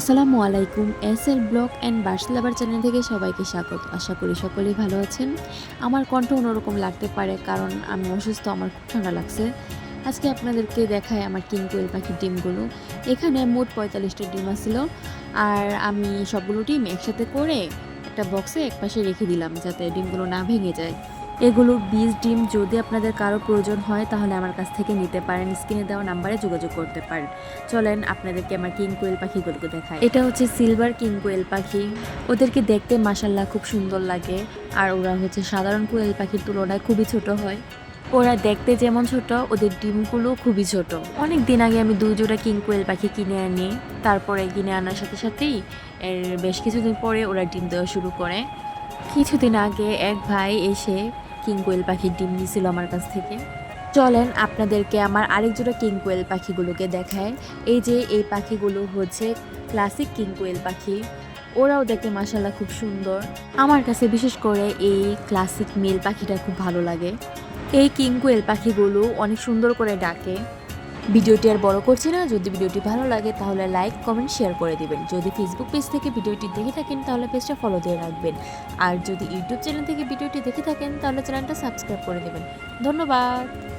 আসসালামু আলাইকুম S L blog and বার্সলাবার চ্যানেল থেকে সবাইকে স্বাগত। আশা করি সকলেই ভালো আছেন। আমার কণ্ঠ অন্যরকম লাগতে পারে কারণ আমি অসুস্থ, আমার খুব ঠান্ডা লাগছে। আজকে আপনাদেরকে দেখায় আমার কিং কোয়েল পাখির ডিমগুলো। এখানে মোট পঁয়তাল্লিশটা ডিম আছিল আর আমি সবগুলো ডিম একসাথে করে একটা বক্সে একপাশে রেখে দিলাম যাতে ডিমগুলো না ভেঙে যায়। এগুলো বীজ, ডিম যদি আপনাদের কারও প্রয়োজন হয়, তাহলে আমার কাছ থেকে নিতে পারেন। স্ক্রিনে দেওয়া নাম্বারে যোগাযোগ করতে পারেন। চলেন আপনাদেরকে আমার কিং কোয়েল পাখিগুলোকে দেখাই। এটা হচ্ছে সিলভার কিং কোয়েল পাখি। ওদেরকে দেখতে মাসাল্লাহ খুব সুন্দর লাগে। আর ওরা হচ্ছে সাধারণ কোয়েল পাখির তুলনায় খুবই ছোট হয়। ওরা দেখতে যেমন ছোট, ওদের ডিমগুলো খুবই ছোট। অনেক দিন আগে আমি দুই জোড়া কিং কোয়েল পাখি কিনে আনি। তারপরে কিনে আনার সাথে সাথেই এর বেশ কিছুদিন পরে ওরা ডিম দেওয়া শুরু করে। কিছুদিন আগে এক ভাই এসে কিং কোয়েল পাখির ডিম নিয়েছিল আমার কাছ থেকে। চলেন আপনাদেরকে আমার আরেক জোড়া কিং কোয়েল পাখিগুলোকে দেখায় এই যে এই পাখিগুলো হচ্ছে ক্লাসিক কিং কোয়েল পাখি। ওরাও দেখতে মাসাল্লাহ খুব সুন্দর। আমার কাছে বিশেষ করে এই ক্লাসিক মেল পাখিটা খুব ভালো লাগে। এই কিং কোয়েল পাখিগুলো অনেক সুন্দর করে ডাকে। ভিডিওটি আর বড় করছি না। যদি ভিডিওটি ভালো লাগে, তাহলে লাইক, কমেন্ট, শেয়ার করে দিবেন। যদি ফেসবুক পেজ থেকে ভিডিওটি দেখে থাকেন, তাহলে পেজটা ফলো দিয়ে রাখবেন। আর যদি ইউটিউব চ্যানেল থেকে ভিডিওটি দেখে থাকেন, তাহলে চ্যানেলটা সাবস্ক্রাইব করে দেবেন। ধন্যবাদ।